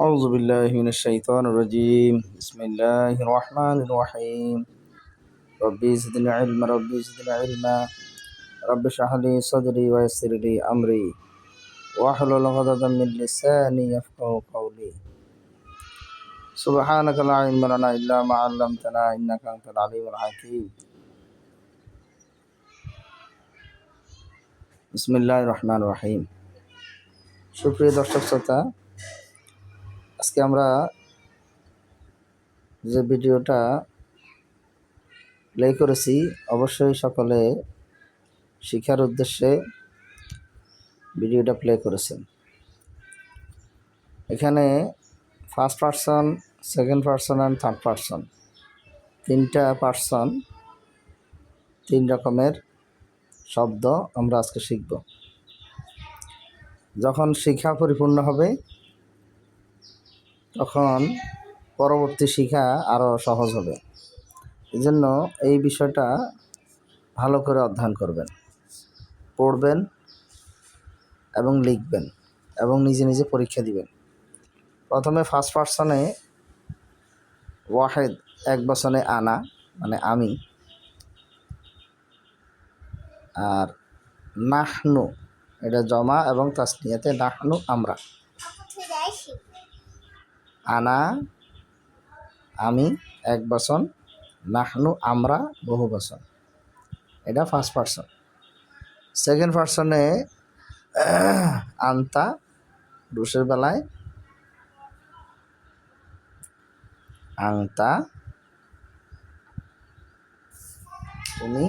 أعوذ بالله من الشيطان الرجيم بسم الله الرحمن الرحيم ربي زدني علما ربي زدني علما رب اشرح لي صدري ويسر لي أمري واحلل عقدة من لساني يفقه قولي سبحانك لا علم لنا إلا ما علمتنا إنك أنت العليم الحكيم بسم الله الرحمن الرحيم সুপ্রিয় দর্শক শ্রোতা আজকে আমরা যে ভিডিওটা প্লে করেছি, অবশ্যই সকলে শিক্ষার উদ্দেশ্যে ভিডিওটা প্লে করেছেন। এখানে first person second person and third person তিনটা পার্সন তিন রকমের শব্দ আমরা আজকে শিখব। যখন শিক্ষা পরিপূর্ণ হবে তখন পরবর্তী শিখা আরও সহজ হবে। এই জন্য এই বিষয়টা ভালো করে অধ্যয়ন করবেন, পড়বেন এবং লিখবেন এবং নিজে নিজে পরীক্ষা দিবেন। প্রথমে ফার্স্ট পার্সনে ওয়াহেদ এক বছরে আনা মানে আমি, আর নাহনু, এটা জমা এবং তাসনিয়াতে নাহনু আমরা। আনা আমি এক বচন নাহনু আমরা বহু বচন এটা ফার্স্ট পার্সন সেকেন্ড পার্সনে আন্তা পুরুষের বেলায় আংতা তুমি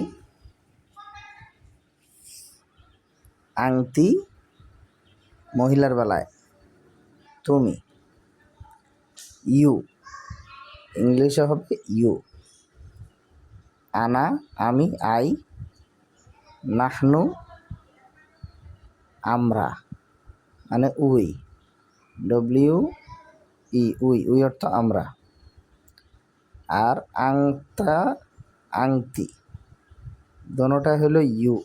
আংটি মহিলার বেলায়, তুমি। ইউ। ইংলিশে হবে ইউ। আনা, আমি, আই, নাহনু, আমরা। মানে we. W, E, we. We অর্থ আমরা। আর আংতা আংটি দোনোটা হলো you.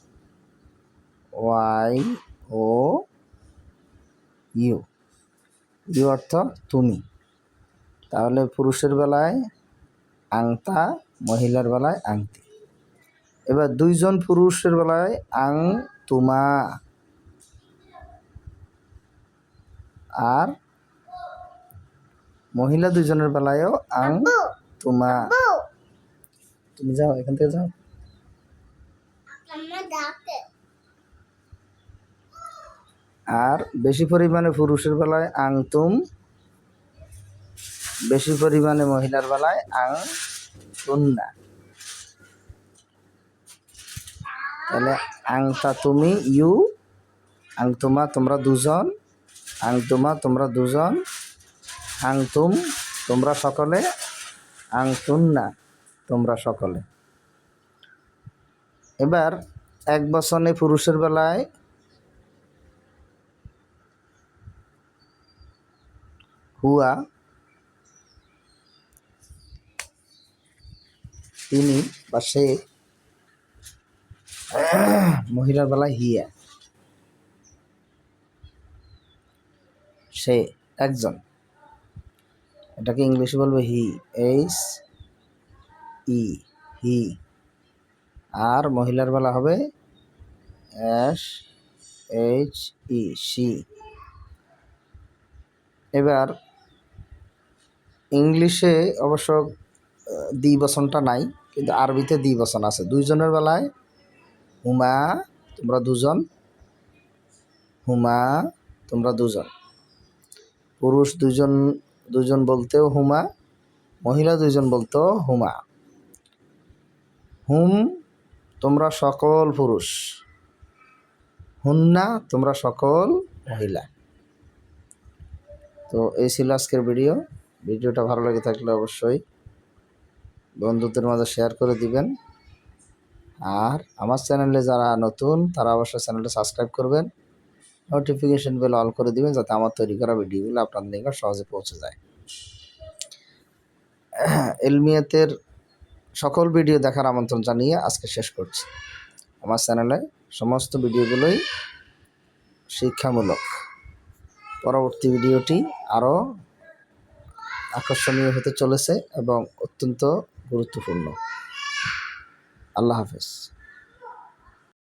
Y, O, U. You অর্থ তুমি। তাহলে পুরুষের বেলায় আংতা মহিলার বেলায় আংটি। এবার দুইজন পুরুষের বেলায় আং তুমা আর মহিলা দুইজনের বেলায়ও আং তুমা তুমি যাও এখান থেকে যাও। আর বেশি পরিমাণে পুরুষের বেলায় আং তুম বেশি পরিমাণে মহিলার বেলায় আং তুন্না তাহলে আংটা তুমি, ইউ আং তুমা তোমরা দুজন আং তুমা তোমরা দুজন আং তুম তোমরা সকলে আং তুন্না তোমরা সকলে। এবার এক বছরে পুরুষের বেলায় হুয়া তিনি বা সে, মহিলার বেলায় হিয়া সে একজন। এটাকে ইংলিশে বলবে হি এইচ ই হি আর মহিলার বেলা হবে এস এইচ ই সি এবার ইংলিশে অবশ্য দ্বি বচনটা নাই, কিন্তু আরবিতে দ্বি বচন আছে। দুইজনের বেলায় হুমা, তোমরা দুজন। হুমা, তোমরা দুজন। পুরুষ দুজন দুজন বলতেও হুমা, মহিলা দুজন বলতেও হুমা। হুম, তোমরা সকল পুরুষ। হুন্না, তোমরা সকল মহিলা। তো এই ছিল আজকের ভিডিও। ভিডিওটা ভালো লেগে থাকলে অবশ্যই বন্ধুদের মাঝে শেয়ার করে দিবেন। আর আমার চ্যানেলে যারা নতুন, তারা অবশ্যই চ্যানেলটা সাবস্ক্রাইব করবেন। নোটিফিকেশন বেল অল করে দিবেন যাতে আমার তৈরি করা ভিডিওগুলো আপনাদের নিকট সহজে পৌঁছে যায়। এলমিয়াতের সকল ভিডিও দেখার আমন্ত্রণ জানিয়ে আজকে শেষ করছি। আমার চ্যানেলে সমস্ত ভিডিওগুলোই শিক্ষামূলক। পরবর্তী ভিডিওটি আরও আকর্ষণীয় হতে চলেছে এবং অত্যন্ত গুরুত্বপূর্ণ। আল্লাহ হাফেজ।